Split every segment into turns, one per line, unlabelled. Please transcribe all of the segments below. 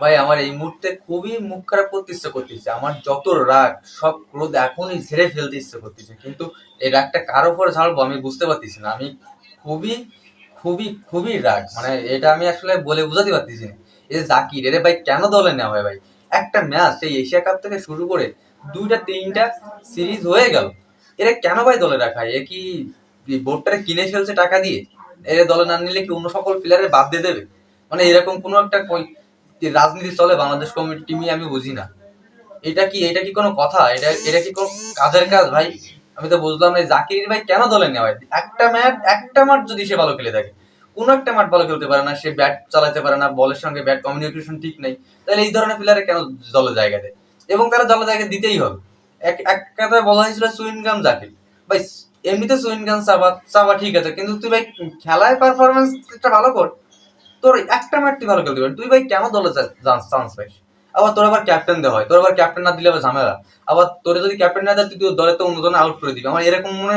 ভাই, আমার এই মুহূর্তে খুবই মুখ খারাপ করতে ইচ্ছে করতেছে আমার যত রাগ, সব ক্রোধ এখনই ঝেড়ে ফেলতে ইচ্ছে করতেছে কিন্তু এই রাগটা কার উপর ঝাড়বো আমি বুঝতে পারতেছি না। আমি খুবই খুবই খুবই রাগ। মানে এটা আমি আসলে বলে বোঝাতে পারতেছি না। এই যে জাকির, এরে ভাই কেন দলে নেওয়া হয় ভাই? একটা ম্যাচ সেই এশিয়া কাপ থেকে শুরু করে দুইটা, তিনটা সিরিজ হয়ে গেল। এরা কেন ভাই দলে রাখা? এ কি বোর্ডটারে কিনে ফেলছে টাকা দিয়ে? এর দলে না নিলে কি অন্য সকল প্লেয়ারের বাদ দিয়ে দেবে? মানে এরকম কোনো একটা রাজনীতি চলে বাংলাদেশ টিমই আমি বুঝি না। এটা কি এটা কি কোনো কথা? এটা এটা কি কোনো কাজের কাজ? ভাই, আমি তো বুঝলাম না জাকির ভাই কেন দলে নেওয়া একটা ম্যাচ, একটা মাঠ যদি সে ভালো খেলে থাকে, কোন একটা মাঠ ভালো খেলতে পারে না, সে ব্যাট চালাতে পারে না, বলের সঙ্গে ব্যাট কমিউনিকেশন ঠিক নেই, তাহলে এই ধরনের প্লেয়ারে কেন দলে জায়গা দেয়? এবং তারা দলে জায়গা দিতেই হবে। এক এক কথায় বলা হয়েছিল সুইনগাম জাকির। ভাই, এমনিতে সুইনগাম চাবা চাবা ঠিক আছে, কিন্তু তুই ভাই খেলায় পারফরমেন্স ভালো কর। তোর একটা ম্যাচ তুই ভালো খেলতে পারবি। তুই ভাই কেন দলে চান্স পাইস? আবার তোর আবার ক্যাপ্টেন দেওয়া হয়। তোর আবার ক্যাপ্টেন না দিলে আবার ঝামেলা। আবার তোর যদি ক্যাপ্টেন না দেয়, তুই দলে তো অন্যজনে আউট করে দিবি। আমার এরকম মনে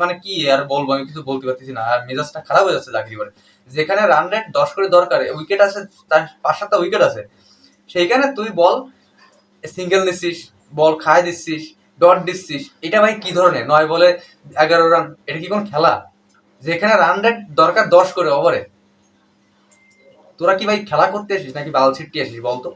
মানে কি আর বলব? আমি কিছু বলতে পারতেছি না। আর মেজাজটা খারাপ হয়ে যাচ্ছে চাকরি করে। যেখানে রান রেট দশ করে দরকার উইকেট আছে তার পাঁচ সাতটা উইকেট আছে। সেইখানে তুই বল সিঙ্গেল নিচ্ছিস, বল খায় দিচ্ছিস ডট দিচ্ছিস। এটা ভাই কি ধরনের? নয় বলে এগারো রান এটা কি কোন খেলা? যেখানে রান রেট দরকার দশ করে ওভারে তোরা কি ভাই খেলা করতে আসিস নাকি বাল ছিটতে আসিস বলতো?